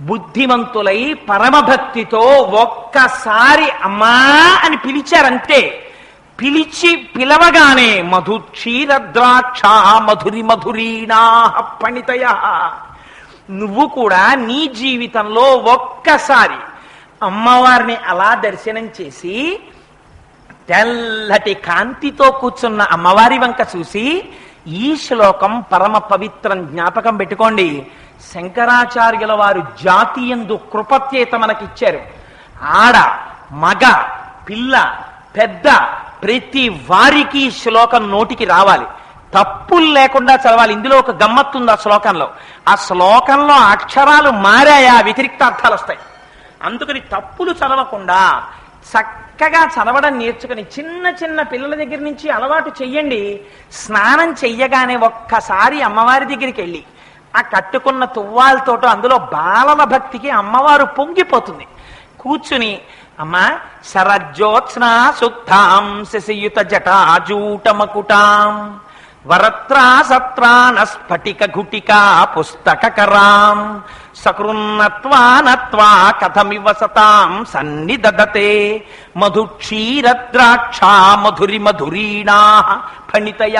బుద్ధిమంతులై పరమభక్తితో ఒక్కసారి అమ్మా అని పిలిచారంతే పిలిచి పిలవగానే మధు క్షీర ద్రాక్ష మధురి మధురీణా పణితయ. నువ్వు కూడా నీ జీవితంలో ఒక్కసారి అమ్మవారిని అలా దర్శనం చేసి తెల్లటి కాంతితో కూర్చున్న అమ్మవారి వంక చూసి ఈ శ్లోకం పరమ పవిత్రం జ్ఞాపకం పెట్టుకోండి. శంకరాచార్యుల వారు జాతీయందు కృపత్యేత మనకిచ్చారు. ఆడ మగ పిల్ల పెద్ద ప్రతి వారికి శ్లోకం నోటికి రావాలి. తప్పులు లేకుండా చదవాలి. ఇందులో ఒక గమ్మత్తుంది ఆ శ్లోకంలో. ఆ శ్లోకంలో అక్షరాలు మారాయా? వ్యతిరిక్త అర్థాలు వస్తాయి. అందుకని తప్పులు చదవకుండా చక్కగా చదవడం నేర్చుకుని చిన్న చిన్న పిల్లల దగ్గర నుంచి అలవాటు చెయ్యండి. స్నానం చెయ్యగానే ఒక్కసారి అమ్మవారి దగ్గరికి వెళ్ళి ఆ కట్టుకున్న తువ్వాలతోటో అందులో బాలల భక్తికి అమ్మవారు పొంగిపోతుంది. కూర్చుని అమ్మా శరజ్యోత్స్నా సుక్తాం శశియుత జటాజూటమకుటాం వరత్రా సత్రాన స్ఫటిక ఘుటికా పుస్తకరాం సకృన్నత్వా నత్వా కథమివ సతాం సన్నిదదతే మధురి మధురీణా ఫణితయ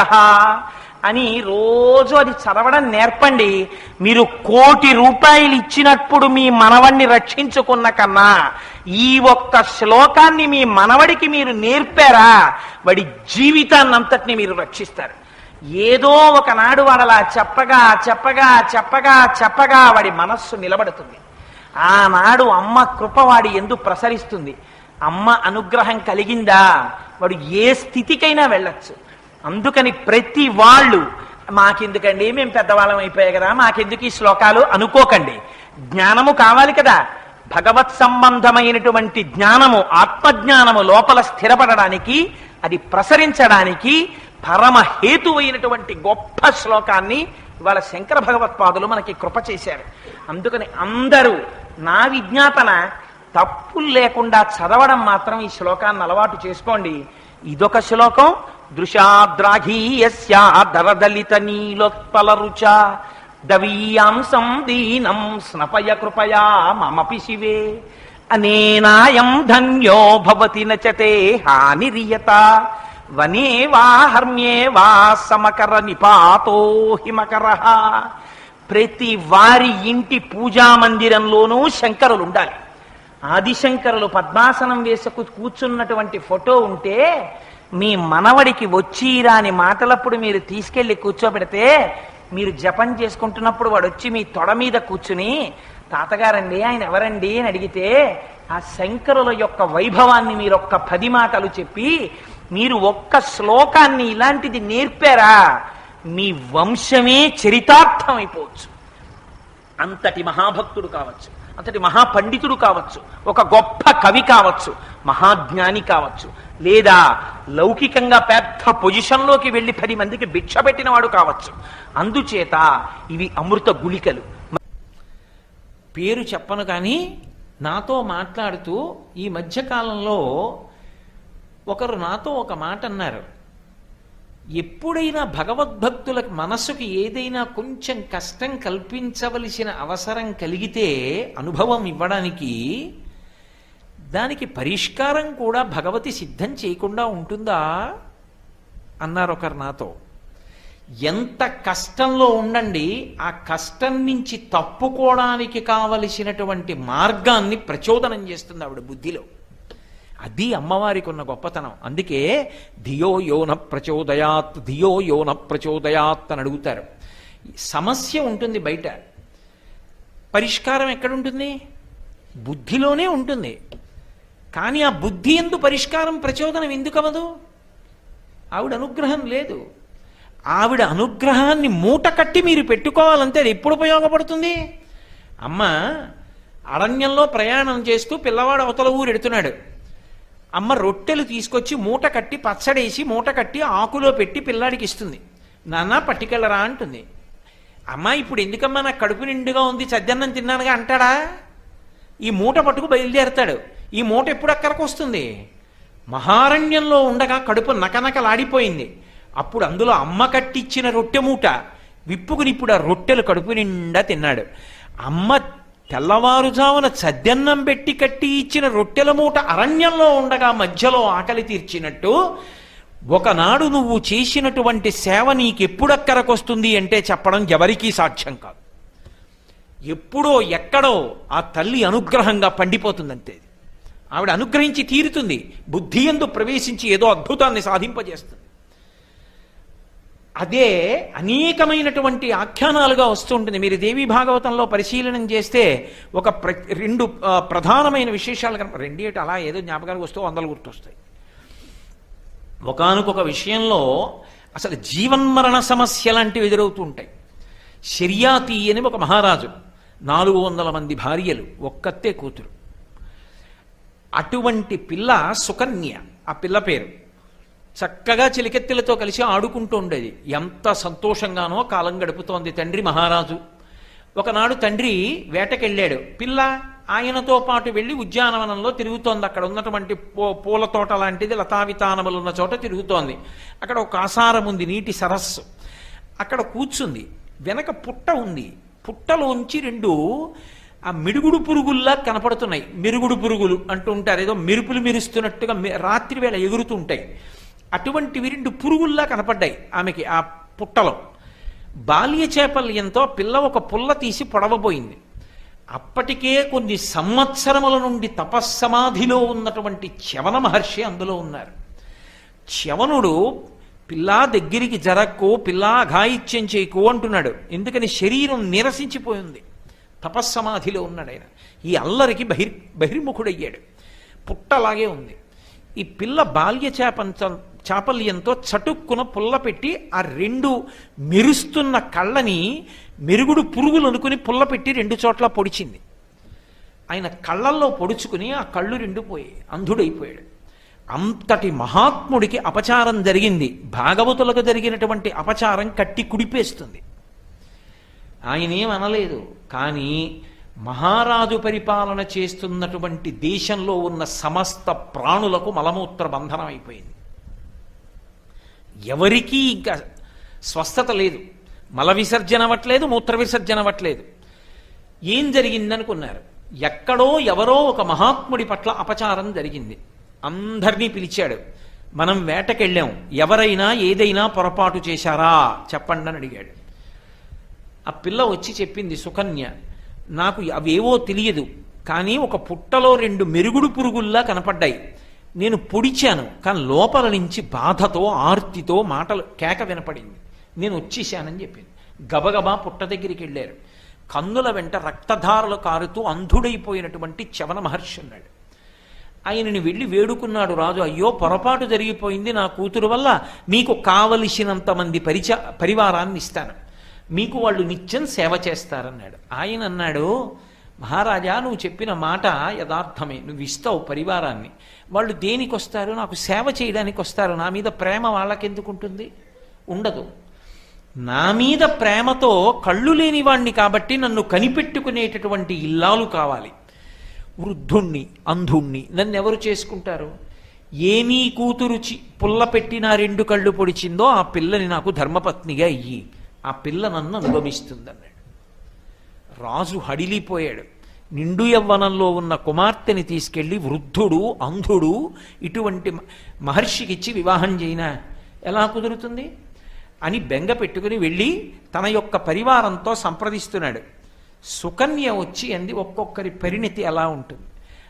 అని రోజు అది చదవడం నేర్పండి. మీరు కోటి రూపాయలు ఇచ్చినప్పుడు మీ మనవణ్ణి రక్షించుకున్న కన్నా ఈ ఒక్క శ్లోకాన్ని మీ మనవడికి మీరు నేర్పారా? వాడి జీవితాన్నంతటిని మీరు రక్షిస్తారు. ఏదో ఒకనాడు వాడలా చెప్పగా చెప్పగా చెప్పగా చెప్పగా వాడి మనస్సు నిలబడుతుంది. ఆనాడు అమ్మ కృప వాడి ఎందు ప్రసరిస్తుంది. అమ్మ అనుగ్రహం కలిగిందా? వాడు ఏ స్థితికైనా వెళ్ళొచ్చు. అందుకని ప్రతి వాళ్ళు మాకెందుకండి మేము పెద్దవాళ్ళం అయిపోయాయి కదా మాకెందుకు ఈ శ్లోకాలు? అనుకోకండి. జ్ఞానము కావాలి కదా. భగవత్ సంబంధమైనటువంటి జ్ఞానము ఆత్మజ్ఞానము లోపల స్థిరపడడానికి అది ప్రసరించడానికి పరమ హేతువైనటువంటి గొప్ప శ్లోకాన్ని ఇవాళ శంకర భగవత్పాదులు మనకి కృప చేశారు. అందుకని అందరూ నా విజ్ఞాపన తప్పులు లేకుండా చదవడం మాత్రం ఈ శ్లోకాన్ని అలవాటు చేసుకోండి. ఇదొక శ్లోకం దృశాద్రాఘీయస్యా నీలోత్పల రుచ. దవీయాంసం దీనం స్నపయ కృపయా మమపి శివే. అనేనాయం ధన్యో భవతి నచతే హానిరియత. వనే వా హర్మ్యే వా సమకర నిపాతో హిమకర. ప్రతి వారి ఇంటి పూజా మందిరంలోనూ శంకరులు ఉండాలి ఆదిశంకరులు పద్మాసనం వేసుకు కూర్చున్నటువంటి ఫోటో ఉంటే మీ మనవడికి వచ్చి రాని మాటలప్పుడు మీరు తీసుకెళ్ళి కూర్చోబెడితే మీరు జపం చేసుకుంటున్నప్పుడు వాడు వచ్చి మీ తొడ మీద కూర్చుని తాతగారండి ఆయన ఎవరండి? అని అడిగితే ఆ శంకరుల యొక్క వైభవాన్ని మీరు ఒక్క పది మాటలు చెప్పి మీరు ఒక్క శ్లోకాన్ని ఇలాంటిది నేర్పారా? మీ వంశమే చరితార్థం అయిపోవచ్చు అంతటి మహాభక్తుడు కావచ్చు. అతడి మహాపండితుడు కావచ్చు ఒక గొప్ప కవి కావచ్చు మహాజ్ఞాని కావచ్చు లేదా లౌకికంగా పెద్ద పొజిషన్లోకి వెళ్ళి పది మందికి భిక్ష పెట్టినవాడు కావచ్చు. అందుచేత ఇవి అమృత గుళికలు. పేరు చెప్పను కానీ నాతో మాట్లాడుతూ ఈ మధ్యకాలంలో ఒకరు నాతో ఒక మాట అన్నారు. ఎప్పుడైనా భగవద్భక్తుల మనస్సుకి ఏదైనా కొంచెం కష్టం కల్పించవలసిన అవసరం కలిగితే అనుభవం ఇవ్వడానికి దానికి పరిష్కారం కూడా భగవతి సిద్ధం చేయకుండా ఉంటుందా? అన్నారు ఒకరు నాతో. ఎంత కష్టంలో ఉండండి ఆ కష్టం నుంచి తప్పుకోవడానికి కావలసినటువంటి మార్గాన్ని ప్రచోదనం చేస్తుంది ఆవిడ బుద్ధిలో. అది అమ్మవారికి ఉన్న గొప్పతనం. అందుకే ధియో యోన ప్రచోదయాత్ ధియో యోన ప్రచోదయాత్ అని అడుగుతారు. సమస్య ఉంటుంది బయట. పరిష్కారం ఎక్కడుంటుంది? బుద్ధిలోనే ఉంటుంది. కానీ ఆ బుద్ధి ఎందు పరిష్కారం ప్రచోదనం ఎందుకు ఆవిడ అనుగ్రహం లేదు. ఆవిడ అనుగ్రహాన్ని మూట కట్టి మీరు పెట్టుకోవాలంటే అది ఎప్పుడు ఉపయోగపడుతుంది? అమ్మ అరణ్యంలో ప్రయాణం చేస్తూ పిల్లవాడు అవతల ఊరు ఎడుతున్నాడు. అమ్మ రొట్టెలు తీసుకొచ్చి మూట కట్టి పచ్చడేసి మూట కట్టి ఆకులో పెట్టి పిల్లాడికి ఇస్తుంది. నాన్న పట్టుకెళ్ళరా అంటుంది. అమ్మ ఇప్పుడు ఎందుకమ్మా నాకు కడుపు నిండుగా ఉంది చద్దన్నం తిన్నానుగా అంటాడా? ఈ మూట పట్టుకు బయలుదేరతాడు. ఈ మూట ఎప్పుడు అక్కడికి వస్తుంది? మహారణ్యంలో ఉండగా కడుపు నకనకలాడిపోయింది. అప్పుడు అందులో అమ్మ కట్టిచ్చిన రొట్టె మూట విప్పుకుని ఇప్పుడు ఆ రొట్టెలు కడుపు నిండా తిన్నాడు. అమ్మ తెల్లవారుజామున చద్దన్నం పెట్టి కట్టి ఇచ్చిన రొట్టెల మూట అరణ్యంలో ఉండగా మధ్యలో ఆకలి తీర్చినట్టు ఒకనాడు నువ్వు చేసినటువంటి సేవ నీకెప్పుడక్కరకొస్తుంది అంటే చెప్పడం ఎవరికీ సాక్ష్యం కాదు. ఎప్పుడో ఎక్కడో ఆ తల్లి అనుగ్రహంగా పండిపోతుందంతే ఆవిడ అనుగ్రహించి తీరుతుంది బుద్ధి ఎందు ప్రవేశించి ఏదో అద్భుతాన్ని సాధింపజేస్తుంది. అదే అనేకమైనటువంటి ఆఖ్యానాలుగా వస్తుంటుంది. మీరు దేవి భాగవతంలో పరిశీలనం చేస్తే ఒక ప్ర రెండు ప్రధానమైన విశేషాలు కనుక రెండేటి అలా ఏదో జ్ఞాపకానికి వస్తూ వందలు గుర్తొస్తాయి. ఒకనకొక విషయంలో అసలు జీవన్మరణ సమస్య లాంటివి ఎదురవుతూ ఉంటాయి శర్యాతి అని ఒక మహారాజు నాలుగు వందల మంది భార్యలు ఒక్కతే కూతురు. అటువంటి పిల్ల సుకన్య ఆ పిల్ల పేరు. చక్కగా చిలికెత్తెలతో కలిసి ఆడుకుంటూ ఉండేది. ఎంత సంతోషంగానో కాలం గడుపుతోంది తండ్రి మహారాజు. ఒకనాడు తండ్రి వేటకెళ్ళాడు. పిల్ల ఆయనతో పాటు వెళ్ళి ఉద్యానవనంలో తిరుగుతోంది. అక్కడ ఉన్నటువంటి పూ పూల తోట లాంటిది లతావితానములు ఉన్న చోట తిరుగుతోంది. అక్కడ ఒక ఆసారం ఉంది నీటి సరస్సు. అక్కడ కూర్చుంది. వెనక పుట్ట ఉంది. పుట్టలోంచి రెండు ఆ మిడుగుడు పురుగుల్లా కనపడుతున్నాయి. మిరుగుడు పురుగులు అంటూ ఉంటారు. ఏదో మెరుపులు మెరుస్తున్నట్టుగా రాత్రివేళ రాత్రి వేళ ఎగురుతుంటాయి అటువంటివి రెండు పురుగుల్లా కనపడ్డాయి ఆమెకి ఆ పుట్టలో. బాల్య చేపల్యంతో పిల్ల ఒక పుల్ల తీసి పొడవబోయింది. అప్పటికే కొన్ని సంవత్సరముల నుండి తపస్సమాధిలో ఉన్నటువంటి చవన మహర్షి అందులో ఉన్నారు. చవనుడు పిల్లా దగ్గరికి జరక్కు పిల్లా అఘాయిత్యం చేయకు అంటున్నాడు. ఎందుకని శరీరం నిరసించిపోయింది. తపస్సమాధిలో ఉన్నాడు ఆయన. ఈ అల్లరికి బహిర్ బహిర్ముఖుడయ్యాడు. పుట్టలాగే ఉంది. ఈ పిల్ల బాల్య చేపంచ చాపల్యంతో చటుక్కున పుల్ల పెట్టి ఆ రెండు మెరుస్తున్న కళ్ళని మెరుగుడు పురుగులు అనుకుని పుల్ల పెట్టి రెండు చోట్ల పొడిచింది. ఆయన కళ్ళల్లో పొడుచుకుని ఆ కళ్ళు రెండు పోయి అంధుడైపోయాడు. అంతటి మహాత్ముడికి అపచారం జరిగింది. భాగవతులకు జరిగినటువంటి అపచారం కట్టి కుడిపేస్తుంది. ఆయనేం అనలేదు కానీ మహారాజు పరిపాలన చేస్తున్నటువంటి దేశంలో ఉన్న సమస్త ప్రాణులకు మలమూత్ర బంధనం అయిపోయింది. ఎవరికీ ఇంకా స్వస్థత లేదు. మల విసర్జన అవ్వట్లేదు మూత్ర విసర్జన అవ్వట్లేదు. ఏం జరిగిందనుకున్నారు? ఎక్కడో ఎవరో ఒక మహాత్ముడి పట్ల అపచారం జరిగింది. అందరినీ పిలిచాడు మనం వేటకెళ్ళాం ఎవరైనా ఏదైనా పొరపాటు చేశారా? చెప్పండి అని అడిగాడు. ఆ పిల్ల వచ్చి చెప్పింది సుకన్య నాకు అవేవో తెలియదు కానీ ఒక పుట్టలో రెండు మెరుగుడు పురుగుల్లా కనపడ్డాయి. నేను పొడిచాను కానీ లోపల నుంచి బాధతో ఆర్తితో మాటలు కేక వినపడింది. నేను వచ్చేసానని చెప్పింది గబగబా పుట్ట దగ్గరికి వెళ్ళారు. కన్నుల వెంట రక్తధారలు కారుతూ అంధుడైపోయినటువంటి చవన మహర్షి ఉన్నాడు. ఆయనని వెళ్ళి వేడుకున్నాడు రాజు అయ్యో పొరపాటు జరిగిపోయింది నా కూతురు వల్ల. మీకు కావలసినంత మంది పరిచ పరివారాన్ని ఇస్తాను. మీకు వాళ్ళు నిత్యం సేవ చేస్తారన్నాడు. ఆయన అన్నాడు మహారాజా నువ్వు చెప్పిన మాట యథార్థమే. నువ్వు ఇస్తావు పరివారాన్ని. వాళ్ళు దేనికి వస్తారు? నాకు సేవ చేయడానికి వస్తారు. నా మీద ప్రేమ వాళ్ళకెందుకు ఉంటుంది? ఉండదు. నా మీద ప్రేమతో కళ్ళు లేని వాణ్ణి కాబట్టి నన్ను కనిపెట్టుకునేటటువంటి ఇల్లాలు కావాలి. వృద్ధుణ్ణి అంధుణ్ణి నన్ను ఎవరు చేసుకుంటారు? ఏమీ కూతురు చి పుల్ల పెట్టిన రెండు కళ్ళు పొడిచిందో ఆ పిల్లని నాకు ధర్మపత్నిగా ఇయ్యి. ఆ పిల్ల నన్ను అనుగమిస్తుందన్నాడు. రాజు హడిలిపోయాడు. నిండు యవ్వనంలో ఉన్న కుమార్తెని తీసుకెళ్ళి వృద్ధుడు అంధుడు ఇటువంటి మహర్షికిచ్చి వివాహం చేయినా. ఎలా కుదురుతుంది? అని బెంగ పెట్టుకుని వెళ్ళి తన యొక్క పరివారంతో సంప్రదిస్తున్నాడు. సుకన్య వచ్చి అంది ఒక్కొక్కరి పరిణితి ఎలా ఉంటుంది?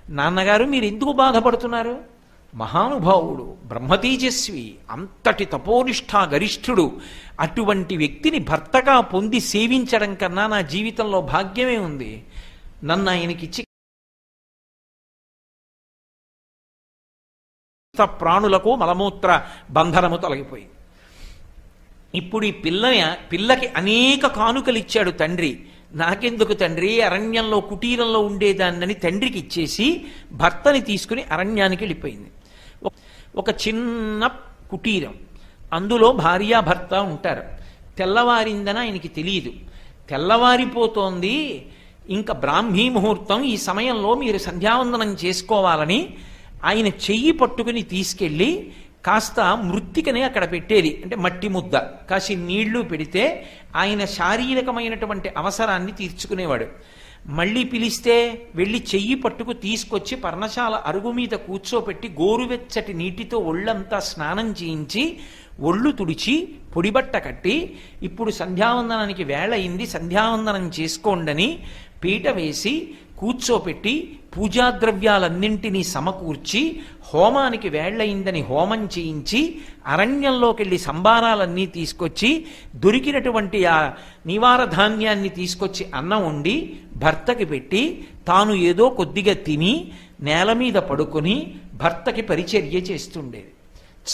నాన్నగారు మీరు ఎందుకు బాధపడుతున్నారు? మహానుభావుడు బ్రహ్మతేజస్వి అంతటి తపోనిష్ఠా గరిష్ఠుడు అటువంటి వ్యక్తిని భర్తగా పొంది సేవించడం కన్నా నా జీవితంలో భాగ్యమే ఉంది. నన్ను ఆయనకిచ్చి ప్రాణులకు మలమూత్ర బంధనము తొలగిపోయింది. ఇప్పుడు ఈ పిల్లని పిల్లకి అనేక కానుకలు ఇచ్చాడు తండ్రి. నాకెందుకు తండ్రి? అరణ్యంలో కుటీరంలో ఉండేదాన్నని తండ్రికి ఇచ్చేసి భర్తని తీసుకుని అరణ్యానికి వెళ్ళిపోయింది. ఒక- చిన్న కుటీరం. అందులో భార్యాభర్త ఉంటారు. తెల్లవారిందని ఆయనకి తెలియదు తెల్లవారిపోతోంది. ఇంకా బ్రాహ్మీ ముహూర్తం ఈ సమయంలో మీరు సంధ్యావందనం చేసుకోవాలని ఆయన చెయ్యి పట్టుకుని తీసుకెళ్ళి కాస్త మృత్తికనే అక్కడ పెట్టేది. అంటే మట్టి ముద్ద. కాసి నీళ్ళు పెడితే ఆయన శారీరకమైనటువంటి అవసరాన్ని తీర్చుకునేవాడు. మళ్ళీ పిలిస్తే వెళ్ళి చెయ్యి పట్టుకు తీసుకొచ్చి పర్ణశాల అరుగు మీద కూర్చోపెట్టి గోరువెచ్చటి నీటితో ఒళ్ళంతా స్నానం చేయించి ఒళ్ళు తుడిచి పొడిబట్ట కట్టి ఇప్పుడు సంధ్యావందనానికి వేళ అయింది సంధ్యావందనం చేసుకోండని పీట వేసి కూర్చోపెట్టి పూజా ద్రవ్యాలన్నింటినీ సమకూర్చి హోమానికి వేళ్ళయిందని హోమం చేయించి అరణ్యంలోకి వెళ్ళి సంబారాలన్నీ తీసుకొచ్చి దొరికినటువంటి ఆ నివార ధాన్యాన్ని తీసుకొచ్చి అన్నం వండి భర్తకి పెట్టి తాను ఏదో కొద్దిగా తిని నేల మీద పడుకొని భర్తకి పరిచర్య చేస్తుండేది.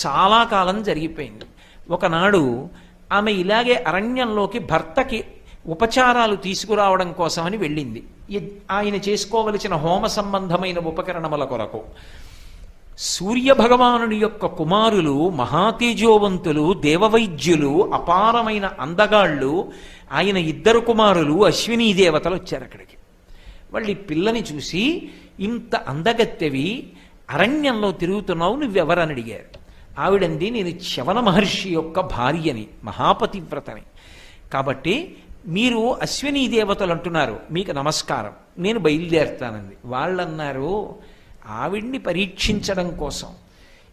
చాలా కాలం జరిగిపోయింది. ఒకనాడు ఆమె ఇలాగే అరణ్యంలోకి భర్తకి ఉపచారాలు తీసుకురావడం కోసమని వెళ్ళింది. ఆయన చేసుకోవలసిన హోమ సంబంధమైన ఉపకరణముల కొరకు సూర్యభగవానుని యొక్క కుమారులు మహాతేజోవంతులు దేవవైద్యులు అపారమైన అందగాళ్ళు ఆయన ఇద్దరు కుమారులు అశ్వినీ దేవతలు వచ్చారు అక్కడికి. వాళ్ళు పిల్లని చూసి ఇంత అందగత్తెవి అరణ్యంలో తిరుగుతున్నావు నువ్వెవరని అడిగారు. ఆవిడంది నేను శవన మహర్షి యొక్క భార్యని మహాపతివ్రతని. కాబట్టి మీరు అశ్వినీ దేవతలు అంటున్నారు మీకు నమస్కారం నేను బయలుదేరుతానంది. వాళ్ళన్నారు ఆవిడ్ని పరీక్షించడం కోసం.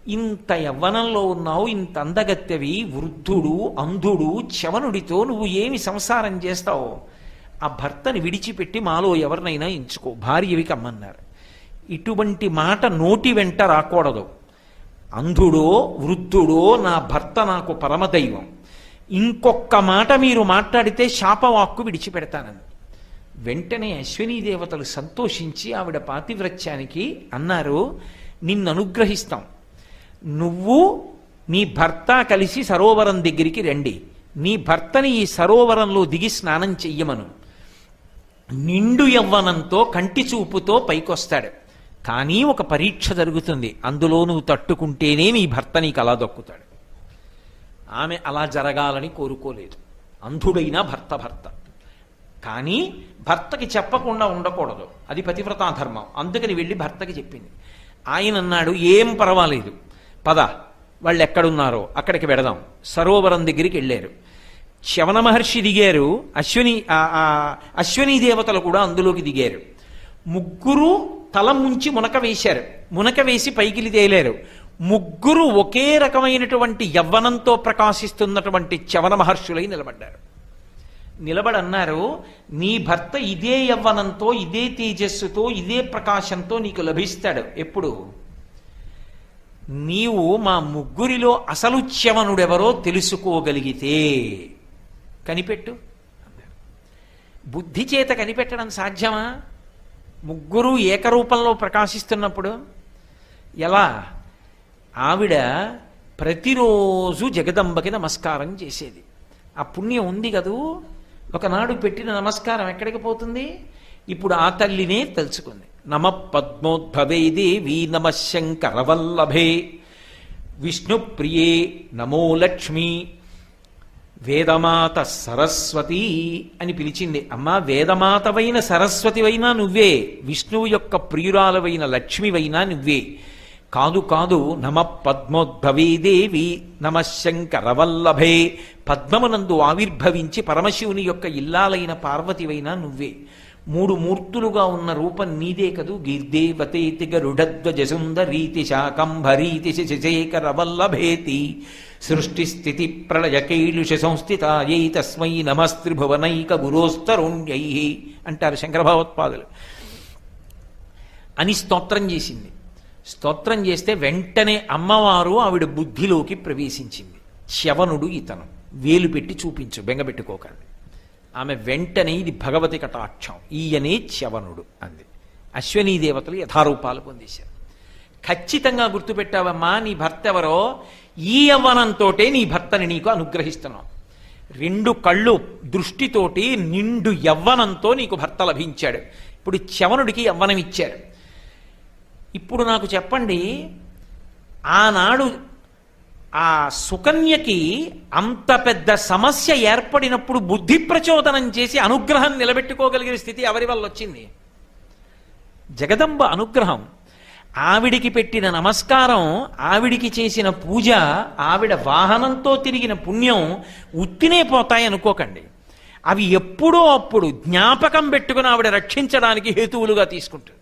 ఇంత యవ్వనంలో ఉన్నావు ఇంత అందగత్తెవి వృద్ధుడు అంధుడు చవనుడితో నువ్వు ఏమి సంసారం చేస్తావు? ఆ భర్తని విడిచిపెట్టి మాలో ఎవరినైనా ఎంచుకో భార్యవి కమ్మన్నారు. ఇటువంటి మాట నోటి వెంట రాకూడదు. అంధుడో వృద్ధుడో నా భర్త నాకు పరమదైవం. ఇంకొక్క మాట మీరు మాట్లాడితే శాపవాక్కు విడిచిపెడతానని. వెంటనే అశ్వినీ దేవతలు సంతోషించి ఆవిడ పాతివ్రత్యానికి అన్నారు నిన్ను అనుగ్రహిస్తాం నువ్వు నీ భర్త కలిసి సరోవరం దగ్గరికి రండి. నీ భర్తని ఈ సరోవరంలో దిగి స్నానం చెయ్యమను. నిండు యవ్వనంతో కంటి చూపుతో పైకొస్తాడు. కానీ ఒక పరీక్ష జరుగుతుంది. అందులో నువ్వు తట్టుకుంటేనే నీ భర్త నీకు అలా దొక్కుతాడు. ఆమె అలా జరగాలని కోరుకోలేదు. అంధుడైన భర్త భర్త. కానీ భర్తకి చెప్పకుండా ఉండకూడదు. అది పతివ్రతా ధర్మం. అందుకని వెళ్ళి భర్తకి చెప్పింది. ఆయన అన్నాడు ఏం పర్వాలేదు. పద వాళ్ళు ఎక్కడున్నారో అక్కడికి వెడదాం. సరోవరం దగ్గరికి వెళ్ళారు. శవన మహర్షి దిగారు. అశ్విని అశ్విని దేవతలు కూడా అందులోకి దిగారు. ముగ్గురు తల ముంచి మునక వేశారు. మునక వేసి పైకిలి తేలారు. ముగ్గురు ఒకే రకమైనటువంటి యవ్వనంతో ప్రకాశిస్తున్నటువంటి చవన మహర్షులై నిలబడ్డారు. నిలబడన్నారు నీ భర్త ఇదే యవ్వనంతో ఇదే తేజస్సుతో ఇదే ప్రకాశంతో నీకు లభిస్తాడు. ఎప్పుడు? నీవు మా ముగ్గురిలో అసలు చ్యవనుడెవరో తెలుసుకోగలిగితే. కనిపెట్టు. బుద్ధి చేత కనిపెట్టడం సాధ్యమా? ముగ్గురు ఏకరూపంలో ప్రకాశిస్తున్నప్పుడు? ఎలా? ఆవిడ ప్రతిరోజు జగదంబకి నమస్కారం చేసేది. ఆ పుణ్యం ఉంది కదూ? ఒకనాడు పెట్టిన నమస్కారం ఎక్కడికి పోతుంది? ఇప్పుడు ఆ తల్లినే తలుచుకుంది నమ పద్మోద్భవే దేవి నమ శంకరవల్లభే. విష్ణుప్రియే నమో లక్ష్మి. వేదమాత సరస్వతి అని పిలిచింది. అమ్మా వేదమాతవైన సరస్వతివైనా నువ్వే. విష్ణువు యొక్క ప్రియురాలవైన లక్ష్మివైనా నువ్వే. కాదు కాదు నమ పద్మోద్భవే దేవి నమ శంకరవల్లభే. పద్మమునందు ఆవిర్భవించి పరమశివుని యొక్క ఇల్లాలైన పార్వతివైన నువ్వే. మూడు మూర్తులుగా ఉన్న రూపం నీదే కదూ. గిర్దేవతేతి గరుడధ్వజ సుందరీతి శాకంభరీతి శశేఖర వల్లభేతి సృష్టి స్థితి ప్రళయ కైలుష సంస్థితాయై తస్మై నమస్త్రిభువనైక గురోస్తరుణ్యై. అంటారు శంకర భగవత్పాదులు. అని స్తోత్రం చేసింది. స్తోత్రం చేస్తే వెంటనే అమ్మవారు ఆవిడ బుద్ధిలోకి ప్రవేశించింది. శవనుడు ఇతను. వేలు పెట్టి చూపించు బెంగపెట్టుకోకండి ఆమె వెంటనే ఇది భగవతి కటాక్షం. ఈయనే శవనుడు అంది. అశ్వనీ దేవతలు యథారూపాలు పొందేశారు. ఖచ్చితంగా గుర్తుపెట్టావమ్మా నీ భర్త ఎవరో? ఈ యవ్వనంతోటే నీ భర్తని నీకు అనుగ్రహిస్తున్నాం. రెండు కళ్ళు దృష్టితోటి నిండు యవ్వనంతో నీకు భర్త లభించాడు. ఇప్పుడు చవనుడికి యవ్వనం ఇచ్చారు ఇప్పుడు నాకు చెప్పండి ఆనాడు ఆ సుకన్యకి అంత పెద్ద సమస్య ఏర్పడినప్పుడు బుద్ధి ప్రచోదనం చేసి అనుగ్రహం నిలబెట్టుకోగలిగిన స్థితి ఎవరి వల్ల వచ్చింది? జగదంబ అనుగ్రహం. ఆవిడికి పెట్టిన నమస్కారం ఆవిడికి చేసిన పూజ ఆవిడ వాహనంతో తిరిగిన పుణ్యం ఉత్తినే పోతాయి అనుకోకండి. అవి ఎప్పుడో అప్పుడు జ్ఞాపకం పెట్టుకుని ఆవిడ రక్షించడానికి హేతువులుగా తీసుకుంటుంది.